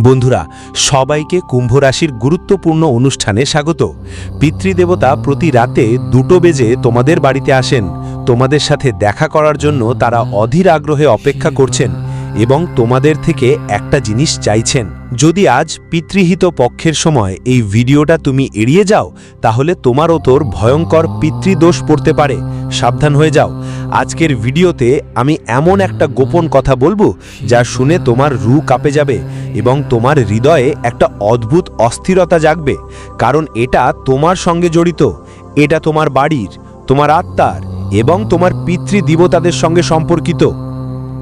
বন্ধুরা, সবাইকে কুম্ভ রাশির গুরুত্বপূর্ণ অনুষ্ঠানে স্বাগত। পিতৃদেবতা প্রতি রাতে দুটো বেজে তোমাদের বাড়িতে আসেন। তোমাদের সাথে দেখা করার জন্য তারা অধীর আগ্রহে অপেক্ষা করছেন। এবং তোমাদের থেকে একটা জিনিস চাইছেন। যদি আজ পিতৃহিত পক্ষের সময় এই ভিডিওটা তুমি এড়িয়ে যাও, তাহলে তোমার ওতর ভয়ঙ্কর পিতৃদোষ পড়তে পারে। সাবধান হয়ে যাও। আজকের ভিডিওতে আমি এমন একটা গোপন কথা বলব, যা শুনে তোমার রু কাঁপে যাবে এবং তোমার হৃদয়ে একটা অদ্ভুত অস্থিরতা জাগবে, কারণ এটা তোমার সঙ্গে জড়িত। এটা তোমার বাড়ির, তোমার আত্মার এবং তোমার পিতৃদেবতাদের সঙ্গে সম্পর্কিত।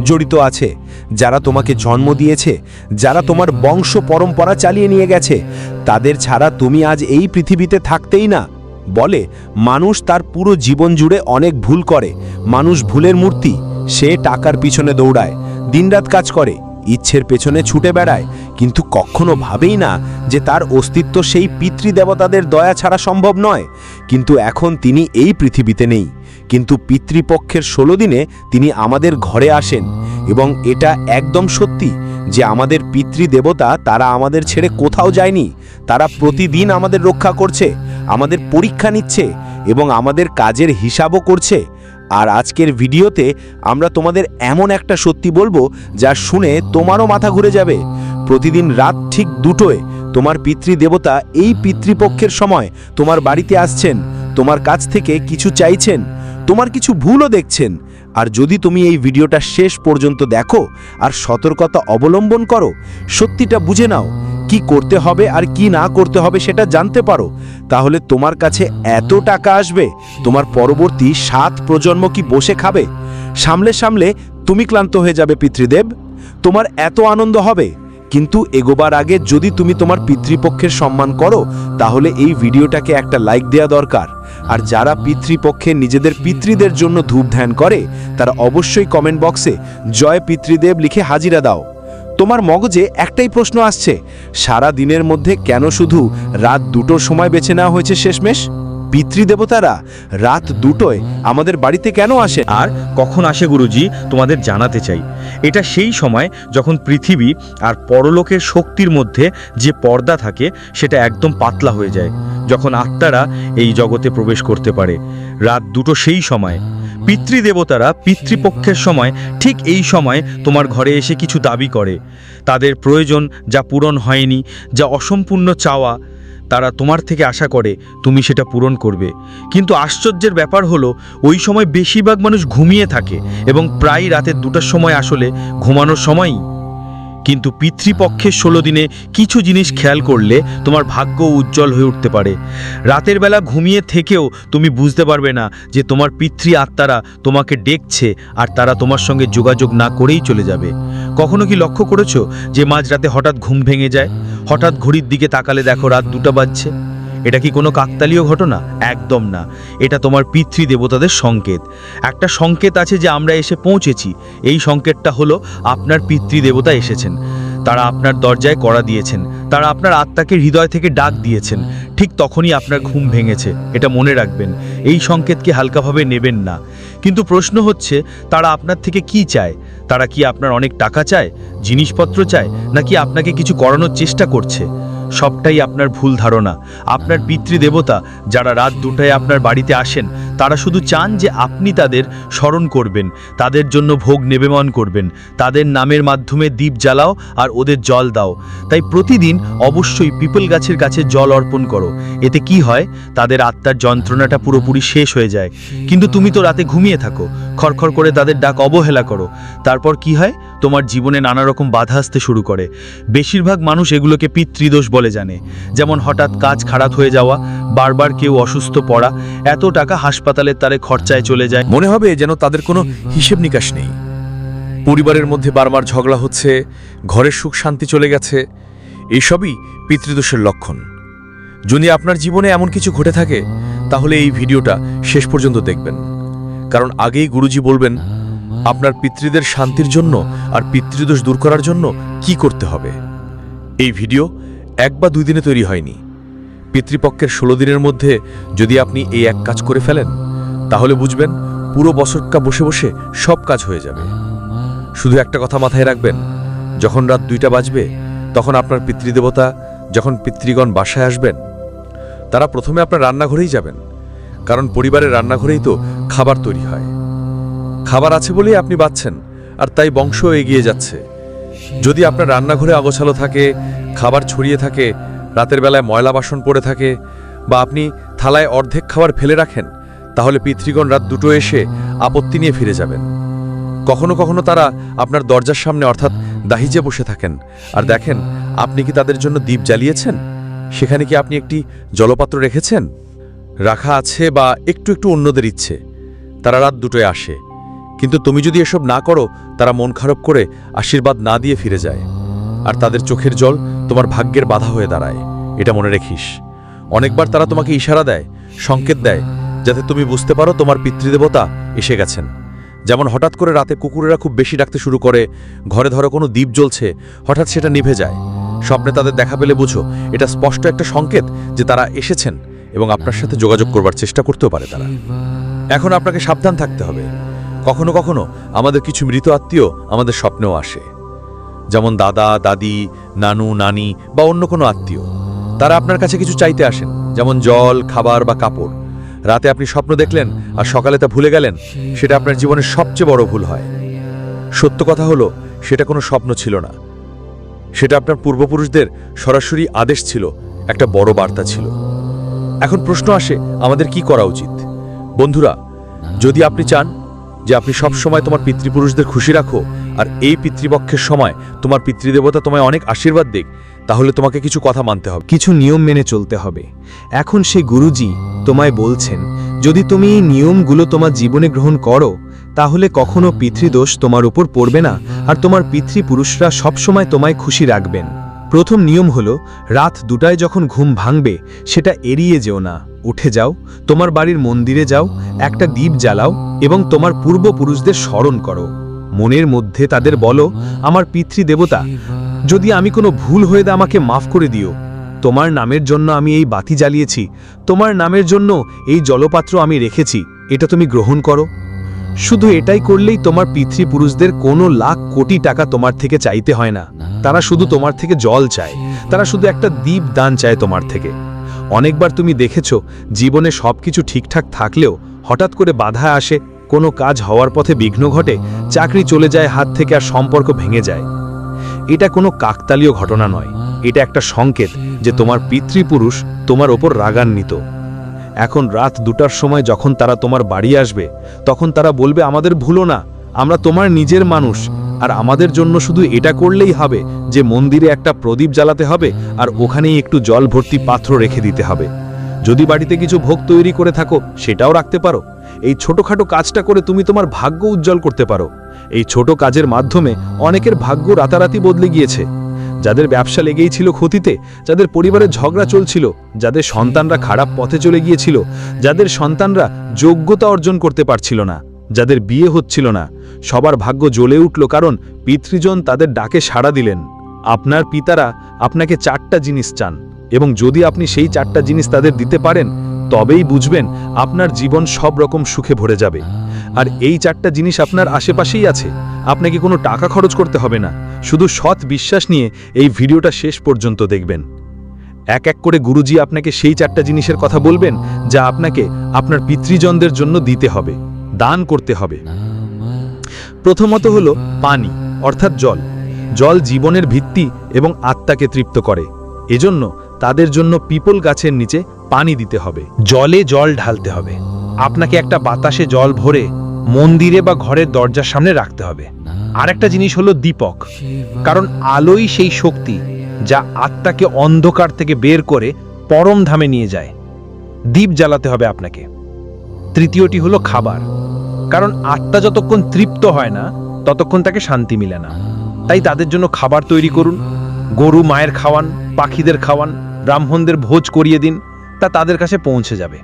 জড়িত আছে, যারা তোমাকে জন্ম দিয়েছে, যারা তোমার বংশ পরম্পরা চালিয়ে নিয়ে গেছে, তাদের ছাড়া তুমি আজ এই পৃথিবীতে থাকতেই না। বলে, মানুষ তার পুরো জীবন জুড়ে অনেক ভুল করে। মানুষ ভুলের মূর্তি, সে টাকার পিছনে দৌড়ায়, দিনরাত কাজ করে, ইচ্ছের পেছনে ছুটে বেড়ায়, কিন্তু কখনো ভাবেই না যে তার অস্তিত্ব সেই পিতৃদেবতাদের দয়া ছাড়া সম্ভব নয়। কিন্তু এখন তিনি এই পৃথিবীতে নেই। কিন্তু পিতৃপক্ষের ষোলো দিনে তিনি আমাদের ঘরে আসেন এবং এটা একদম সত্যি যে আমাদের পিতৃদেবতা তারা আমাদের ছেড়ে কোথাও যায়নি। তারা প্রতিদিন আমাদের রক্ষা করছে, আমাদের পরীক্ষা নিচ্ছে এবং আমাদের কাজের হিসাবও করছে। আর আজকের ভিডিওতে আমরা তোমাদের এমন একটা সত্যি বলব যা শুনে তোমারও মাথা ঘুরে যাবে। প্রতিদিন রাত ঠিক দুটোয় তোমার পিতৃদেবতা এই পিতৃপক্ষের সময় তোমার বাড়িতে আসছেন, তোমার কাছ থেকে কিছু চাইছেন তোমার কিছু ভুলও দেখছেন। আর যদি তুমি এই ভিডিওটা শেষ পর্যন্ত দেখো আর সতর্কতা অবলম্বন করো, সত্যিটা বুঝে নাও কি করতে হবে আর কি না করতে হবে সেটা জানতে পারো। তাহলে তোমার কাছে এত টাকা আসবে, তোমার পরবর্তী সাত প্রজন্ম কি বসে খাবে? সামলে সামলে তুমি ক্লান্ত হয়ে যাবে, পিতৃদেব। তোমার এত আনন্দ হবে। কিন্তু এগোবার আগে যদি তুমি তোমার পিতৃপক্ষের সম্মান করো, তাহলে এই ভিডিওটাকে একটা লাইক দেওয়া দরকার। আর যারা পিতৃপক্ষে নিজেদের পিতৃদের জন্য ধূপ ধ্যান করে, তারা অবশ্যই কমেন্ট বক্সে জয় পিতৃদেব লিখে হাজিরা দাও। তোমার মগজে একটাই প্রশ্ন আসছে, সারা দিনের মধ্যে কেন শুধু রাত দুটোর সময় বেছে নেওয়া হয়েছে শেষমেশ? পিতৃদেবতারা রাত দুটোয় আমাদের বাড়িতে কেন আসে? আর কখন আসে গুরুজি, তোমাদের জানাতে চাই। এটা সেই সময় যখন পৃথিবী আর পরলোকের শক্তির মধ্যে যে পর্দা থাকে, সেটা একদম পাতলা হয়ে যায়, যখন আত্মারা এই জগতে প্রবেশ করতে পারে। রাত দুটো সেই সময়। পিতৃদেবতারা পিতৃপক্ষের সময়, ঠিক এই সময় তোমার ঘরে এসে কিছু দাবি করে। তাদের প্রয়োজন যা পূরণ হয়নি, যা অসম্পূর্ণ চাওয়া তারা তোমার থেকে আশা করে, তুমি সেটা পূরণ করবে। কিন্তু আশ্চর্যের ব্যাপার হলো, ওই সময় বেশিরভাগ মানুষ ঘুমিয়ে থাকে এবং প্রায় রাতের দুটার সময় আসলে ঘুমানোর সময়ই কিন্তু পিতৃপক্ষের ষোলো দিনে কিছু জিনিস খেয়াল করলে তোমার ভাগ্য উজ্জ্বল হয়ে উঠতে পারে। রাতের বেলা ঘুমিয়ে থেকেও তুমি বুঝতে পারবে না যে তোমার পিতৃ আত্মারা তোমাকে ডেকছে আর তারা তোমার সঙ্গে যোগাযোগ না করেই চলে যাবে। কখনো কি লক্ষ্য করেছ যে মাঝরাতে হঠাৎ ঘুম ভেঙে যায়? হঠাৎ ঘড়ির দিকে তাকালে দেখো রাত দুটা বাজছে। এটা কি কোনো কাকতালীয় ঘটনা? একদম না। এটা তোমার পিতৃ দেবতাদের সংকেত। একটা সংকেত আছে যে আমরা এসে পৌঁছেছি। এই সংকেতটা হলো আপনার পিতৃ দেবতা এসেছেন। তারা আপনার দরজায় কড়া দিয়েছেন। তারা আপনার আত্মাকে হৃদয় থেকে ডাক দিয়েছেন। ঠিক তখনই আপনার ঘুম ভেঙেছে। এটা মনে রাখবেন। এই সংকেতকে হালকাভাবে নেবেন না। কিন্তু প্রশ্ন হচ্ছে, তারা আপনার থেকে কি চায়? তারা কি আপনার অনেক টাকা চায়? জিনিসপত্র চায়? নাকি আপনাকে কিছু করানোর চেষ্টা করছে? সবটাই আপনার ভুল ধারণা। আপনার পিতৃদেবতা যারা রাত দুটায় আপনার বাড়িতে আসেন, তারা শুধু চান যে আপনি তাদের স্মরণ করবেন, তাদের জন্য ভোগ নিবেদন করবেন, তাদের নামের মাধ্যমে দ্বীপ জ্বালাও আর ওদের জল দাও। তাই প্রতিদিন অবশ্যই পিপল গাছের কাছে জল অর্পণ করো। এতে কি হয়, তাদের আত্মার যন্ত্রণাটা পুরোপুরি শেষ হয়ে যায়। কিন্তু তুমি তো রাতে ঘুমিয়ে থাকো, খড়খড় করে তাদের ডাক অবহেলা করো। তারপর কি হয় তোমার জীবনে নানা রকম বাধা আসতে শুরু করে। বেশিরভাগ মানুষ এগুলোকে পিতৃদোষ বলে জানে। যেমন হঠাৎ কাজ খারাপ হয়ে যাওয়া, বারবার কেউ অসুস্থ পড়া, এত টাকা হাসপাতালের তারে খরচায় চলে যায়। মনে হবে যেন তাদের কোনো হিসেব নিকাশ নেই। পরিবারের মধ্যে বারবার ঝগড়া হচ্ছে, ঘরের সুখ শান্তি চলে গেছে। এসবই পিতৃদোষের লক্ষণ। যদি আপনার জীবনে এমন কিছু ঘটে থাকে, তাহলে এই ভিডিওটা শেষ পর্যন্ত দেখবেন। কারণ আগেই গুরুজি বলবেন আপনার পিতৃদের শান্তির জন্য আর পিতৃদোষ দূর করার জন্য কি করতে হবে? এই ভিডিও এক বা দুই দিনে তৈরি হয়নি। পিতৃপক্ষের ষোলো দিনের মধ্যে যদি আপনি এই এক কাজ করে ফেলেন, তাহলে বুঝবেন পুরো বছরটা বসে বসে সব কাজ হয়ে যাবে। শুধু একটা কথা মাথায় রাখবেন, যখন রাত দুইটা বাজবে, তখন আপনার পিতৃদেবতা যখন পিতৃগণ বাসায় আসবেন, তারা প্রথমে আপনার রান্নাঘরেই যাবেন, কারণ পরিবারের রান্নাঘরেই তো খাবার তৈরি হয়। খাবার আছে বলেই আপনি বাঁচছেন, আর তাই বংশ এগিয়ে যাচ্ছে। যদি আপনার রান্নাঘরে অগোছালো থাকে, খাবার ছড়িয়ে থাকে, রাতের বেলায় ময়লা বাসন পড়ে থাকে, বা আপনি থালায় অর্ধেক খাবার ফেলে রাখেন, তাহলে পিতৃগণ রাত দুটো এসে আপত্তি নিয়ে ফিরে যাবেন। কখনো কখনো তারা আপনার দরজার সামনে অর্থাৎ দাহিজে বসে থাকেন, আর দেখেন, আপনি কি তাদের জন্য দ্বীপ জ্বালিয়েছেন? সেখানে কি আপনি একটি জলপাত্র রেখেছেন? রাখা আছে বা একটু একটু অন্যদের ইচ্ছে। তারা রাত দুটোয় আসে। কিন্তু তুমি যদি এসব না করো, তারা মন খারাপ করে আশীর্বাদ না দিয়ে ফিরে যায়। আর তাদের চোখের জল তোমার ভাগ্যের বাধা হয়ে দাঁড়ায়। এটা মনে রেখিস। অনেকবার তারা তোমাকে ইশারা দেয়, সংকেত দেয়, যাতে তুমি বুঝতে পারো তোমার পিতৃদেবতা এসে গেছেন। যেমন হঠাৎ করে রাতে কুকুরেরা খুব বেশি ডাকতে শুরু করে, ঘরে ধরো কোনো দ্বীপ জ্বলছে, হঠাৎ সেটা নিভে যায়। স্বপ্নে তাদের দেখা পেলে বুঝো, এটা স্পষ্ট একটা সংকেত যে তারা এসেছেন এবং আপনার সাথে যোগাযোগ করবার চেষ্টা করতেও পারে তারা। এখন আপনাকে সাবধান থাকতে হবে। কখনো কখনো আমাদের কিছু মৃত আত্মীয় আমাদের স্বপ্নেও আসে। যেমন দাদা, দাদি, নানু, নানি বা অন্য কোনো আত্মীয়। তারা আপনার কাছে কিছু চাইতে আসেন, যেমন জল, খাবার বা কাপড়। রাতে আপনি স্বপ্ন দেখলেন আর সকালে তা ভুলে গেলেন, সেটা আপনার জীবনের সবচেয়ে বড় ভুল হয়। সত্য কথা হলো, সেটা কোনো স্বপ্ন ছিল না। সেটা আপনার পূর্বপুরুষদের সরাসরি আদেশ ছিল, একটা বড় বার্তা ছিল। এখন প্রশ্ন আসে, আমাদের কি করা উচিত? বন্ধুরা, যদি আপনি চান যে আপনি সব সময় তোমার পিতৃপুরুষদের খুশি রাখো, আর এই পিতৃপক্ষের সময় তোমার পিতৃদেবতা তোমায় অনেক আশীর্বাদ দিক, তাহলে তোমাকে কিছু কথা মানতে হবে। কিছু নিয়ম মেনে চলতে হবে। এখন সে গুরুজি তোমায় বলছেন, যদি তুমি এই নিয়মগুলো তোমার জীবনে গ্রহণ করো, তাহলে কখনো পিতৃদোষ তোমার উপর পড়বে না, আর তোমার পিতৃপুরুষরা সবসময় তোমায় খুশি রাখবেন। প্রথম নিয়ম হলো, রাত দুটায় যখন ঘুম ভাঙবে, সেটা এড়িয়ে যেও না। উঠে যাও, তোমার বাড়ির মন্দিরে যাও, একটা দ্বীপ জ্বালাও এবং তোমার পূর্বপুরুষদের স্মরণ করো। মনের মধ্যে তাদের বলো, আমার পিতৃদেবতা, যদি আমি কোনো ভুল হয়ে দা আমাকে মাফ করে দিও। তোমার নামের জন্য আমি এই বাতি জ্বালিয়েছি, তোমার নামের জন্য এই জলপাত্র আমি রেখেছি, এটা তুমি গ্রহণ করো। শুধু এটাই করলেই তোমার পিতৃপুরুষদের কোনো লাখ কোটি টাকা তোমার থেকে চাইতে হয় না। তারা শুধু তোমার থেকে জল চায়। তারা শুধু একটা দ্বীপ দান চায় তোমার থেকে। অনেকবার তুমি দেখেছ, জীবনে সবকিছু ঠিকঠাক থাকলেও হঠাৎ করে বাধা আসে, কোনো কাজ হওয়ার পথে বিঘ্ন ঘটে, চাকরি চলে যায়, হাত থেকে আর সম্পর্ক ভেঙে যায়। এটা কোনো কাকতালীয় ঘটনা নয়। এটা একটা সংকেত যে তোমার পিতৃপুরুষ তোমার ওপর রাগান্বিত। এখন রাত দুটার সময় যখন তারা তোমার বাড়ি আসবে, তখন তারা বলবে, আমাদের ভুলো না, আমরা তোমার নিজের মানুষ, আর আমাদের জন্য শুধু এটা করলেই হবে যে মন্দিরে একটা প্রদীপ জ্বালাতে হবে আর ওখানেই একটু জল ভর্তি পাত্র রেখে দিতে হবে। যদি বাড়িতে কিছু ভোগ তৈরি করে থাকো, সেটাও রাখতে পারো। এই ছোটখাটো কাজটা করে তুমি তোমার ভাগ্য উজ্জ্বল করতে পারো। এই ছোট কাজের মাধ্যমে অনেকের ভাগ্য রাতারাতি বদলে গিয়েছে। যাদের ব্যবসা লেগেই ছিল ক্ষতিতে, যাদের পরিবারে ঝগড়া চলছিল, যাদের সন্তানরা খারাপ পথে চলে গিয়েছিল, যাদের সন্তানরা যোগ্যতা অর্জন করতে পারছিল না, যাদের বিয়ে হচ্ছিল না, সবার ভাগ্য জ্বলে উঠল কারণ পিতৃজন তাদের ডাকে সাড়া দিলেন। আপনার পিতারা আপনাকে চারটা জিনিস চান এবং যদি আপনি সেই চারটা জিনিস তাদের দিতে পারেন, তবেই বুঝবেন আপনার জীবন সব রকম সুখে ভরে যাবে। আর এই চারটা জিনিস আপনার আশেপাশেই আছে। আপনাকে কোনো টাকা খরচ করতে হবে না। শুধু সৎ বিশ্বাস নিয়ে এই ভিডিওটা শেষ পর্যন্ত দেখবেন। এক এক করে গুরুজি আপনাকে সেই চারটা জিনিসের কথা বলবেন, যা আপনাকে আপনার পিতৃজনদের জন্য দিতে হবে, দান করতে হবে। প্রথমত হলো পানি, অর্থাৎ জল। জল জীবনের ভিত্তি এবং আত্মাকে তৃপ্ত করে। এজন্য তাদের জন্য পিপল গাছের নিচে পানি দিতে হবে। জলে জল ঢালতে হবে। আপনাকে একটা বাতাসে জল ভরে মন্দিরে বা ঘরের দরজার সামনে রাখতে হবে। আর একটা জিনিস হলো দীপক। কারণ আলোই সেই শক্তি যা আত্মাকে অন্ধকার থেকে বের করে পরম ধামে নিয়ে যায়। দ্বীপ জ্বালাতে হবে আপনাকে। তৃতীয়টি হলো খাবার। কারণ আত্মা যতক্ষণ তৃপ্ত হয় না, ততক্ষণ তাকে শান্তি মিলে না। তাই তাদের জন্য খাবার তৈরি করুন। গরু মায়ের খাওয়ান, পাখিদের খাওয়ান, ব্রাহ্মণদের ভোজ করিয়ে দিন, তা তাদের কাছে পৌঁছে যাবে।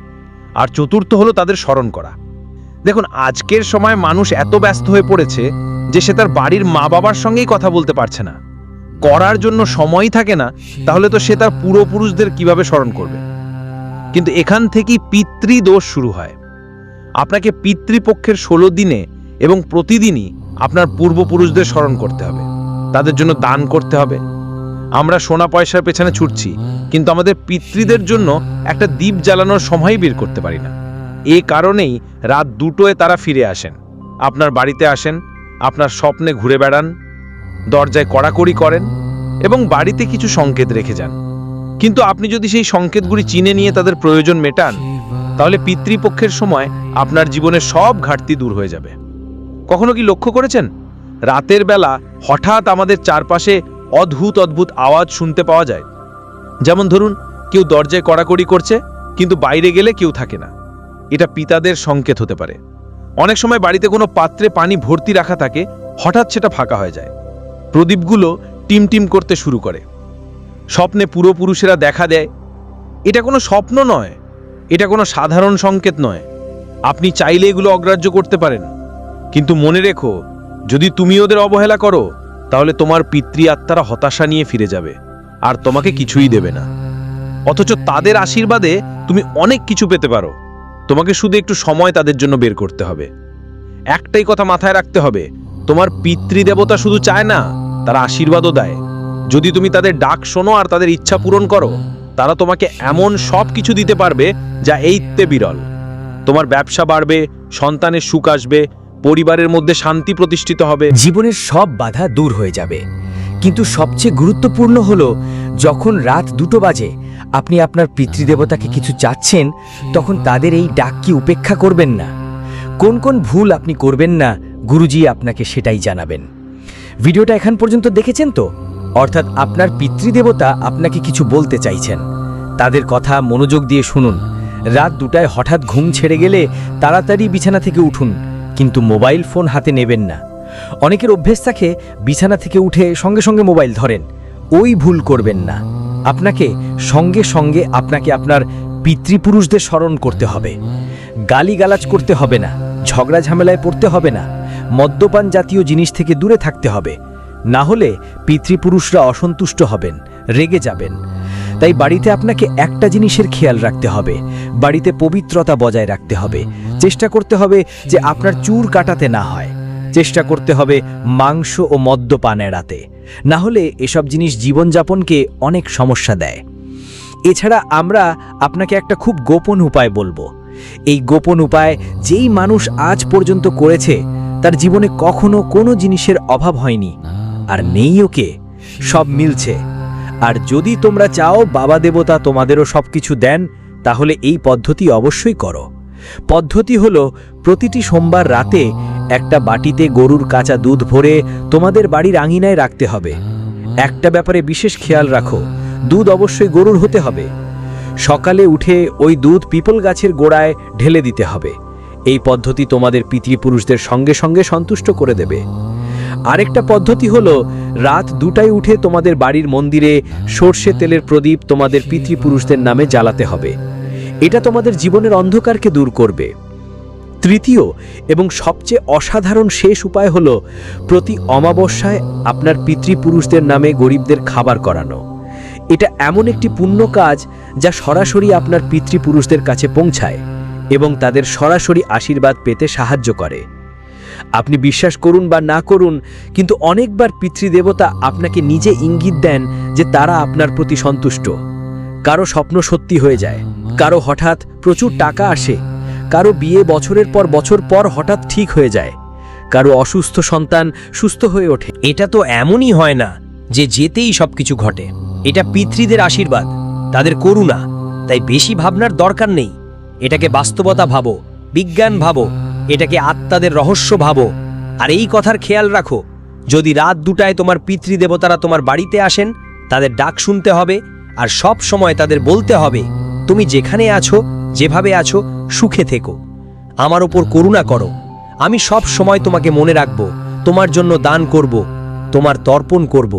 আর চতুর্থ হলো তাদের স্মরণ করা। দেখুন আজকের সময় মানুষ এত ব্যস্ত হয়ে পড়েছে যে সে তার বাড়ির মা বাবার সঙ্গেই কথা বলতে পারছে না। করার জন্য সময়ই থাকে না তাহলে তো সে তার পূর্বপুরুষদের কীভাবে স্মরণ করবে? কিন্তু এখান থেকেই পিতৃদোষ শুরু হয়। আপনাকে পিতৃপক্ষের ষোলো দিনে এবং প্রতিদিনই আপনার পূর্বপুরুষদের স্মরণ করতে হবে। তাদের জন্য দান করতে হবে। আমরা সোনা পয়সার পেছনে ছুটছি কিন্তু আমাদের পিতৃদের জন্য একটা দ্বীপ জ্বালানোর সময় বের করতে পারি না। এ কারণেই রাত দুটোয় তারা ফিরে আসেন। আপনার বাড়িতে আসেন, আপনার স্বপ্নে ঘুরে বেড়ান, দরজায় কড়াকড়ি করেন এবং বাড়িতে কিছু সংকেত রেখে যান। কিন্তু আপনি যদি সেই সংকেতগুলি চিনে নিয়ে তাদের প্রয়োজন মেটান, তাহলে পিতৃপক্ষের সময় আপনার জীবনের সব ঘাটতি দূর হয়ে যাবে। কখনো কি লক্ষ্য করেছেন? রাতের বেলা হঠাৎ আমাদের চারপাশে অদ্ভুত অদ্ভুত আওয়াজ শুনতে পাওয়া যায়। যেমন ধরুন, কেউ দরজায় কড়াকড়ি করছে, কিন্তু বাইরে গেলে কেউ থাকে না। এটা পিতাদের সংকেত হতে পারে। অনেক সময় বাড়িতে কোনো পাত্রে পানি ভর্তি রাখা থাকে, হঠাৎ সেটা ফাঁকা হয়ে যায়। প্রদীপগুলো টিম টিম করতে শুরু করে। স্বপ্নে পুরোপুরুষেরা দেখা দেয়, এটা কোনো স্বপ্ন নয়, এটা কোনো সাধারণ সংকেত নয়। আপনি চাইলে এগুলো অগ্রাহ্য করতে পারেন। কিন্তু মনে রেখো, যদি তুমি ওদের অবহেলা করো, তাহলে তোমার পিতৃ আত্মারা হতাশা নিয়ে ফিরে যাবে, আর তোমাকে কিছুই দেবে না। অথচ তাদের আশীর্বাদে তুমি অনেক কিছু পেতে পারো। তোমাকে শুধু একটু সময় তাদের জন্য বের করতে হবে। একটাই কথা মাথায় রাখতে হবে, তোমার পিতৃদেবতা শুধু চায় না, তারা আশীর্বাদও দেয়। যদি তুমি তাদের ডাক শোনো আর তাদের ইচ্ছা পূরণ করো, তারা তোমাকে এমন সব কিছু দিতে পারবে যা এইতে বিরল। তোমার ব্যবসা বাড়বে, সন্তানের সুখ আসবে, পরিবারের মধ্যে শান্তি প্রতিষ্ঠিত হবে। জীবনের সব বাধা দূর হয়ে যাবে। কিন্তু সবচেয়ে গুরুত্বপূর্ণ হলো, যখন রাত দুটো বাজে আপনি আপনার পিতৃদেবতাকে কিছু চাচ্ছেন তখন তাদের এই ডাক কি উপেক্ষা করবেন না? কোন কোন ভুল আপনি করবেন না গুরুজি আপনাকে সেটাই জানাবেন। ভিডিওটা এখন পর্যন্ত দেখেছেন তো? অর্থাৎ আপনার পিতৃদেবতা আপনাকে কিছু বলতে চাইছেন। তাদের কথা মনোযোগ দিয়ে শুনুন। রাত দুটায় হঠাৎ ঘুম ছেড়ে গেলে তাড়াতাড়ি বিছানা থেকে উঠুন কিন্তু মোবাইল ফোন হাতে নেবেন না। অনেকের অভ্যেস থাকে বিছানা থেকে উঠে সঙ্গে সঙ্গে মোবাইল ধরেন। ওই ভুল করবেন না। আপনাকে সঙ্গে সঙ্গে আপনাকে আপনার পিতৃপুরুষদের স্মরণ করতে হবে। গালিগালাজ করতে হবে না, ঝগড়া ঝামেলায় পড়তে হবে না, মদ্যপান জাতীয় জিনিস থেকে দূরে থাকতে হবে। না হলে পিতৃপুরুষরা অসন্তুষ্ট হবেন, রেগে যাবেন। তাই বাড়িতে আপনাকে একটা জিনিসের খেয়াল রাখতে হবে, বাড়িতে পবিত্রতা বজায় রাখতে হবে। চেষ্টা করতে হবে যে আপনার চুর কাটাতে না হয়। চেষ্টা করতে হবে মাংস ও মদ্যপান এড়াতে না হলে এসব জিনিস জীবনযাপনকে অনেক সমস্যা দেয়। এছাড়া আমরা আপনাকে একটা খুব গোপন উপায় বলব। এই গোপন উপায় যেই মানুষ আজ পর্যন্ত করেছে, তার জীবনে কখনো কোনো জিনিসের অভাব হয়নি। আর নেই ওকে, সব মিলছে। আর যদি তোমরা চাও বাবা দেবতা তোমাদেরও সব কিছু দেন, তাহলে এই পদ্ধতি অবশ্যই করো। পদ্ধতি হলো, প্রতিটি সোমবার রাতে একটা বাটিতে গরুর কাঁচা দুধ ভরে তোমাদের বাড়ির আঙিনায় রাখতে হবে। একটা ব্যাপারে বিশেষ খেয়াল রাখো, দুধ অবশ্যই গরুর হতে হবে। সকালে উঠে ওই দুধ পিপল গাছের গোড়ায় ঢেলে দিতে হবে। এই পদ্ধতি তোমাদের পিতৃপুরুষদের সঙ্গে সঙ্গে সন্তুষ্ট করে দেবে। আরেকটা পদ্ধতি হলো, রাত দুটায় উঠে তোমাদের বাড়ির মন্দিরে সর্ষে তেলের প্রদীপ তোমাদের পিতৃপুরুষদের নামে জ্বালাতে হবে। এটা তোমাদের জীবনের অন্ধকারকে দূর করবে। তৃতীয় এবং সবচেয়ে অসাধারণ শেষ উপায় হলো প্রতি অমাবস্যায় আপনার পিতৃপুরুষদের নামে গরিবদের খাবার করানো। এটা এমন একটি পুণ্য কাজ যা সরাসরি আপনার পিতৃপুরুষদের কাছে পৌঁছায় এবং তাদের সরাসরি আশীর্বাদ পেতে সাহায্য করে। আপনি বিশ্বাস করুন বা না করুন, কিন্তু অনেকবার পিতৃদেবতা আপনাকে নিজে ইঙ্গিত দেন যে তারা আপনার প্রতি সন্তুষ্ট। কারও স্বপ্ন সত্যি হয়ে যায়, কারও হঠাৎ প্রচুর টাকা আসে, কারও বিয়ে বছরের পর বছর পর হঠাৎ ঠিক হয়ে যায়, কারও অসুস্থ সন্তান সুস্থ হয়ে ওঠে। এটা তো এমনই হয় না যে যেতেই সবকিছু ঘটে। এটা পিতৃদের আশীর্বাদ, তাদের করুণা, তাই বেশি ভাবনার দরকার নেই। এটাকে বাস্তবতা ভাবো, বিজ্ঞান ভাবো, এটাকে আত্মাদের রহস্য ভাবো। আর এই কথার খেয়াল রাখো, যদি রাত দুটায় তোমার পিতৃদেবতারা তোমার বাড়িতে আসেন, তাদের ডাক শুনতে হবে আর সব সময় তাদের বলতে হবে, তুমি যেখানে আছো, যেভাবে আছো, সুখে থেকো। আমার ওপর করুণা করো। আমি সব সময় তোমাকে মনে রাখব, তোমার জন্য দান করব, তোমার তর্পণ করব।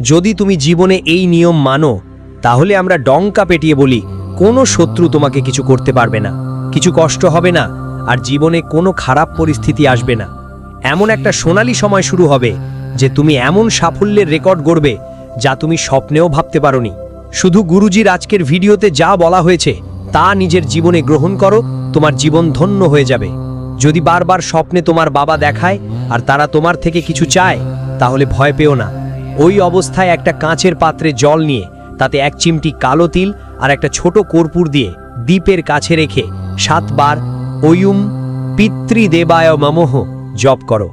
যদি তুমি জীবনে এই নিয়ম মানো, তাহলে আমরা ডঙ্কা পেটিয়ে বলি, কোনো শত্রু তোমাকে কিছু করতে পারবে না। কিছু কষ্ট হবে না, আর জীবনে কোনো খারাপ পরিস্থিতি আসবে না। এমন একটা সোনালি সময় শুরু হবে, যে তুমি এমন সাফল্যের রেকর্ড গড়বে, যা তুমি স্বপ্নেও ভাবতে পারোনি। শুধু গুরুজির আজকের ভিডিওতে যা বলা হয়েছে, তা নিজের জীবনে গ্রহণ করো, তোমার জীবন ধন্য হয়ে যাবে। যদি বারবার স্বপ্নে তোমার বাবা দেখায়, আর তারা তোমার থেকে কিছু চায়, তাহলে ভয় পেও না। ওই অবস্থায় একটা কাঁচের পাত্রে জল নিয়ে, তাতে এক চিমটি কালো তিল আর একটা ছোট কর্পূর দিয়ে দ্বীপের কাছে রেখে সাতবার ওয়ুম পিতৃদেবায় মমোহ জপ করো।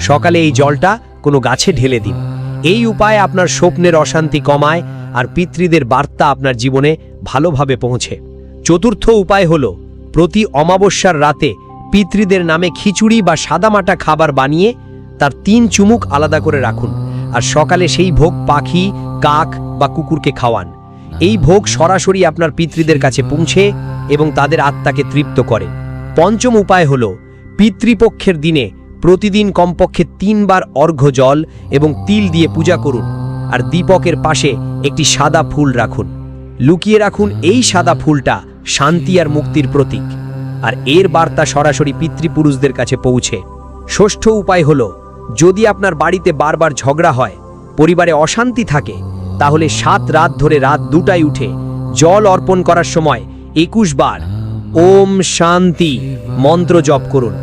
সকালে এই জলটা কোনো গাছে ঢেলে দিন। এই উপায় আপনার স্বপ্নের অশান্তি কমায় আর পিতৃদের বার্তা আপনার জীবনে ভালোভাবে পৌঁছে। চতুর্থ উপায় হল, প্রতি অমাবস্যার রাতে পিতৃদের নামে খিচুড়ি বা সাদামাটা খাবার বানিয়ে তার তিন চুমুক আলাদা করে রাখুন আর সকালে সেই ভোগ পাখি, কাক বা কুকুরকে খাওয়ান। এই ভোগ সরাসরি আপনার পিতৃদের কাছে পৌঁছে এবং তাদের আত্মাকে তৃপ্ত করে। পঞ্চম উপায় হল, পিতৃপক্ষের দিনে প্রতিদিন কমপক্ষে তিনবার অর্ঘ্য জল এবং তিল দিয়ে পূজা করুন, আর দীপকের পাশে একটি সাদা ফুল রাখুন। লুকিয়ে রাখুন এই সাদা ফুলটা শান্তি আর মুক্তির প্রতীক। আর এর বার্তা সরাসরি পিতৃপুরুষদের কাছে পৌঁছে। ষষ্ঠ উপায় হল, যদি আপনার বাড়িতে বারবার ঝগড়া হয়, পরিবারে অশান্তি থাকে, তাহলে সাত রাত ধরে রাত দুটায় উঠে জল অর্পণ করার সময় একুশ বার ওম শান্তি মন্ত্র জপ করুন।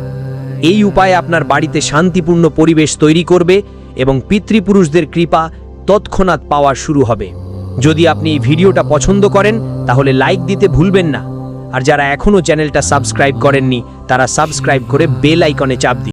এই উপায় আপনার বাড়িতে শান্তিপূর্ণ পরিবেশ তৈরি করবে এবং পিতৃপুরুষদের কৃপা তৎক্ষণাৎ পাওয়া শুরু হবে। যদি আপনি এই ভিডিওটা পছন্দ করেন, তাহলে লাইক দিতে ভুলবেন না। আর যারা এখনও চ্যানেলটা সাবস্ক্রাইব করেননি, তারা সাবস্ক্রাইব করে বেল আইকনে চাপ দিন।